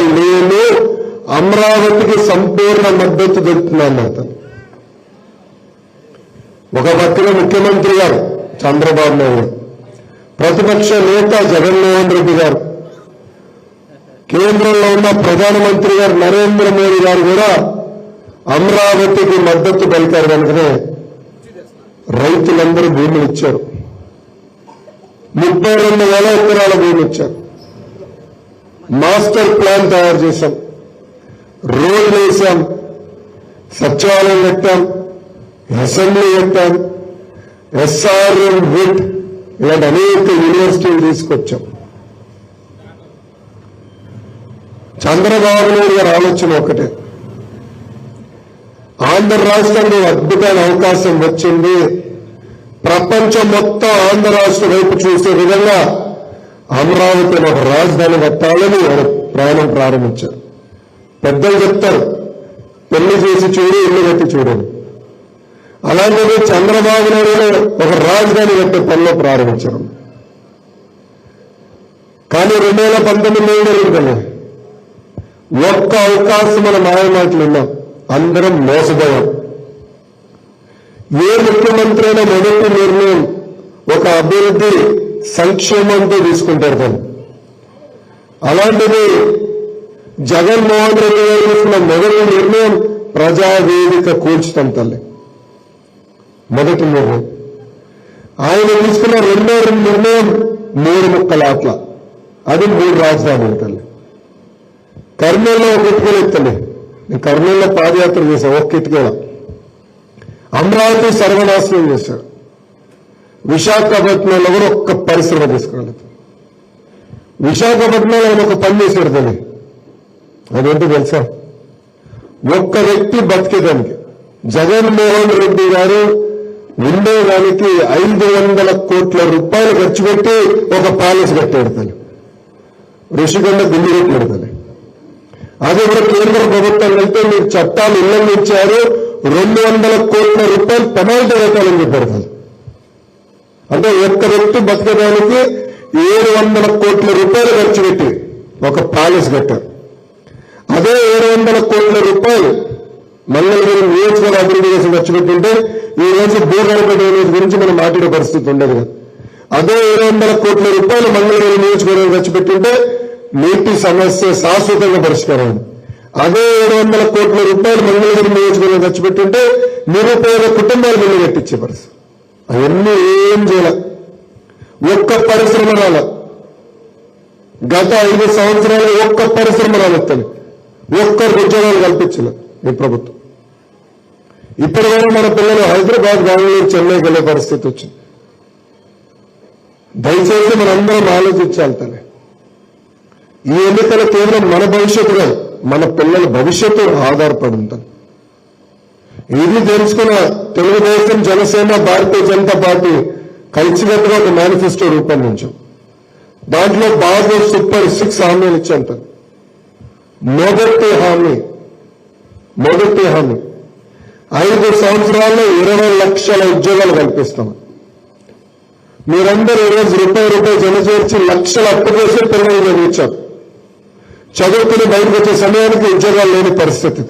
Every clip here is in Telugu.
నేను అమరావతికి సంపూర్ణ మద్దతు దొరుకుతుందన్నమాట ఒక పక్కన ముఖ్యమంత్రి గారు చంద్రబాబు నాయుడు ప్రతిపక్ష నేత జగన్మోహన్ రెడ్డి గారు కేంద్రంలో ఉన్న ప్రధానమంత్రి గారు నరేంద్ర మోడీ గారు కూడా అమరావతికి మద్దతు పలికారు వెంటనే రైతులందరూ భూములు ఇచ్చారు. ముప్పై రెండు వేల ఎకరాల భూములు ఇచ్చారు. మాస్టర్ ప్లాన్ తయారు చేశాం. రోడ్ వేశాం. సచివాలయం పెట్టాం అసెంబ్లీ పెట్టాం ఎస్ఆర్ఎం హిట్ ఇలాంటి అనేక యూనివర్సిటీలు తీసుకొచ్చాం. చంద్రబాబు నాయుడు గారు ఆలోచన ఒకటే. ఆంధ్ర రాష్ట్రంలో అద్భుతమైన అవకాశం వచ్చింది. ప్రపంచం మొత్తం ఆంధ్ర రాష్ట్రం వైపు చూసే విధంగా అమరావతి ఒక రాజధాని కట్టాలని ఆయన ప్రయాణం ప్రారంభించారు. పెద్దలు చెప్తారు పెళ్ళి చేసి చూడు ఇల్లు కట్టి చూడని అలాంటిది చంద్రబాబు నాయుడు ఒక రాజధాని కట్టే పనిలో ప్రారంభించారు. కానీ రెండు వేల పంతొమ్మిది ఏం ఒక్క అవకాశం మన మాయమాటలు ఉన్నాం అందరం మోసపోయాం. ఏ ముఖ్యమంత్రి అయినా మొదటి నిర్ణయం ఒక అభివృద్ధి సంక్షేమంతో తీసుకుంటారు తను అలాంటిది జగన్మోహన్ రెడ్డి గారు తీసుకున్న మొదటి నిర్ణయం ప్రజావేదిక కూల్చడం తల్లి. మొదటి నిర్ణయం. ఆయన తీసుకున్న రెండో నిర్ణయం మూడు ముక్కల ఆట్ల అది మూడు రాజధానులు తల్లి. కర్నూలులో ఒక ఇటుకలు తల్లి. నేను కర్నూలులో పాదయాత్ర చేశాను ఒక ఇటుకల అమరావతి సర్వనాశనం చేశాడు విశాఖపట్నంలో కూడా ఒక్క పరిశ్రమ తీసుకురాలేదు. విశాఖపట్నంలో ఆయన ఒక పని చేశాడు దాన్ని అదేంటో తెలుసా? ఒక్క వ్యక్తి బతికేదానికి. జగన్మోహన్ రెడ్డి గారు ఉండేదానికి ఐదు వందల కోట్ల రూపాయలు ఖర్చు పెట్టి ఒక ప్యాలెస్ కట్టాడు తను ఋషికొండ గుండు కట్టాడు తను అది కూడా కేంద్ర ప్రభుత్వం వెళ్తే మీరు చట్టాలు ఉల్లంఘించారు రెండు వందల కోట్ల రూపాయలు పెనాల్టీ కట్టాలని చెప్పారు తను అంటే ఒక్క వ్యక్తి బతకడానికి ఏడు వందల కోట్ల రూపాయలు ఖర్చు పెట్టి ఒక ప్యాలెస్ కట్టారు. అదే ఏడు వందల కోట్ల రూపాయలు మంగళగిరి నియోజకవర్గ అభివృద్ధి కోసం ఖర్చు పెట్టుంటే ఈ రోజు భూగర్భ గురించి మనం మాట్లాడే పరిస్థితి ఉండదు కదా. అదే ఏడు వందల కోట్ల రూపాయలు మంగళగిరి నియోజకవర్గం ఖర్చు పెట్టుంటే నీటి సమస్య శాశ్వతంగా పరిష్కారం. అదే ఏడు వందల కోట్ల రూపాయలు మంగళగిరి నియోజకవర్గం ఖర్చు పెట్టుంటే నిరుపేద కుటుంబాలు మిల్లు కట్టించే పరిస్థితి. అవన్నీ ఏం చేయాల? ఒక్క పరిశ్రమ రాల. గత ఐదు సంవత్సరాలు ఒక్క పరిశ్రమ రాలెత్తాలి ఒక్కరికి ఉద్యోగాలు కల్పించలే ఈ ప్రభుత్వం. ఇప్పటి మన పిల్లలు హైదరాబాద్ బెంగళూరు చెన్నైకి వెళ్ళే పరిస్థితి వచ్చింది. దయచేసి మనందరం ఆలోచించాలి తల్లి ఈ ఎన్నికల కేవలం మన భవిష్యత్తు మన పిల్లల భవిష్యత్తు ఆధారపడి ఉంటుంది. ఇది తెలుసుకున్న తెలుగుదేశం జనసేన భారతీయ జనతా పార్టీ కలిసికట్టుగా ఒక మేనిఫెస్టో రూపొందించాం. దాంట్లో బాగా సూపర్ సిక్స్ హామీలు ఇచ్చాంట మొదటి హామీ మొదటి హామీ. ఐదు సంవత్సరాల్లో ఇరవై లక్షల ఉద్యోగాలు కల్పిస్తాం. మీరందరూ ఈరోజు రూపాయి రూపాయి జమ చేర్చి లక్షల అప్పు చేసి పిల్లలు చదివించారు చదువుకుని బయటకు వచ్చే సమయానికి ఉద్యోగాలు లేని పరిస్థితి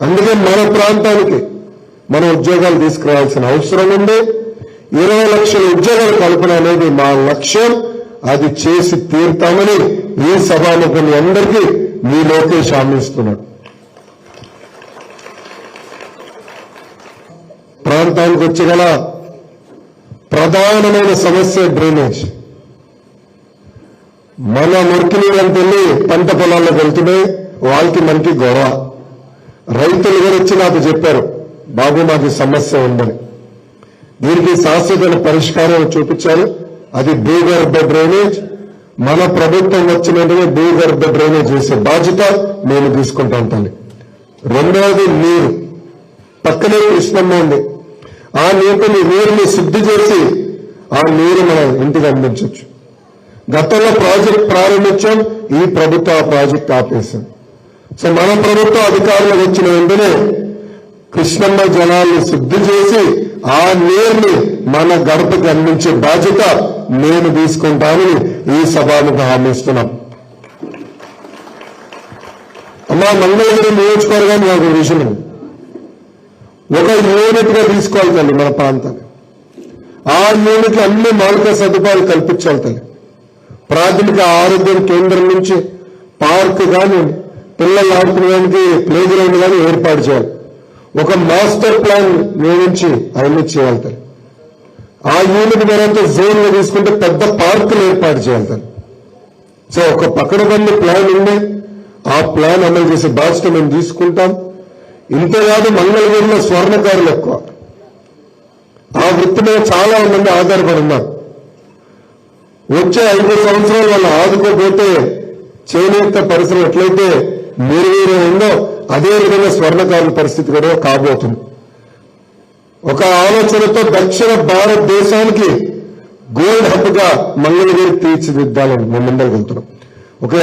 అందుకే మన ప్రాంతానికి మన ఉద్యోగాలు తీసుకురావాల్సిన అవసరం ఉంది. ఇరవై లక్షల ఉద్యోగాల కల్పన అనేది మా లక్ష్యం. అది చేసి తీరుతామని ఈ సభాముఖుని అందరికీ మీ లోకేష్ హామీస్తున్నాడు ప్రాంతానికి వచ్చి గల ప్రధానమైన సమస్య డ్రైనేజ్. మన మురికి నీళ్ళని వెళ్ళి పంట పొలాల్లోకి వెళ్తున్నాయి వాళ్ళకి మనకి గొడవ. రైతులు కూడా వచ్చి నాకు చెప్పారు బాబు మాకు సమస్య ఉందని. దీనికి శాశ్వత పరిష్కారం చూపించారు అది భూగర్భ డ్రైనేజ్. మన ప్రభుత్వం వచ్చిన వెంటనే భూగర్భ డ్రైనేజ్ చేసే బాధ్యత నేను తీసుకుంటాం తల్లి. రెండవది నీరు. పక్కనే కృష్ణమ్మ ఉంది. ఆ నీటిని నీరుని శుద్ధి చేసి ఆ నీరు మనం ఇంటికి అందించవచ్చు గతంలో ప్రాజెక్ట్ ప్రారంభించాం ఈ ప్రభుత్వం ఆ ప్రాజెక్ట్ ఆపేశాం సో మన ప్రభుత్వం అధికారులకు వచ్చిన వెంటనే కృష్ణమ్మ జలాలను శుద్ధి చేసి ఆ నీరుని మన గడపకి అందించే బాధ్యత నేను తీసుకుంటానని ఈ సభాముఖ హామీ ఇస్తున్నాం. మా మంగళగిరి నియోజకవర్గాన్ని నాకు ఒక విషయం ఒక యూనిట్గా తీసుకోవాలి తల్లి మన ప్రాంతాన్ని. ఆ యూనిట్ అన్ని మౌలిక సదుపాయాలు కల్పించాలి తల్లి. ప్రాథమిక ఆరోగ్య కేంద్రం నుంచి పార్క్ కానీ పిల్లలు ఆడుకోవడానికి ప్లే గ్రౌండ్ కానీ ఏర్పాటు చేయాలి. ఒక మాస్టర్ ప్లాన్ నియమించి అవన్నీ చేయాలి ఆ యూనిట్ మరంతా జోన్లో తీసుకుంటే పెద్ద పార్కులు ఏర్పాటు చేయాలి సో ఒక పకడబంది ప్లాన్ ఉంది ఆ ప్లాన్ అమలు చేసే బాధ్యత మేము తీసుకుంటాం. ఇంతేకాదు మంగళగిరిలో స్వర్ణకారులు ఎక్కువ. ఆ వృత్తి మీద చాలా మంది ఆధారపడి ఉన్నారు. వచ్చే ఐదు సంవత్సరాలు వాళ్ళు ఆదుకోపోతే చేనేత పరిశ్రమ ఎట్లయితే మెరుగైన ఉందో అదే విధంగా స్వర్ణకారుల పరిస్థితి కూడా కాబోతుంది. ఒక ఆలోచనతో దక్షిణ భారతదేశానికి గోల్డ్ హబ్గా మంగళగిరి తీర్చిదిద్దాలని మేము ముందరికి వెళ్తున్నాం. ఒక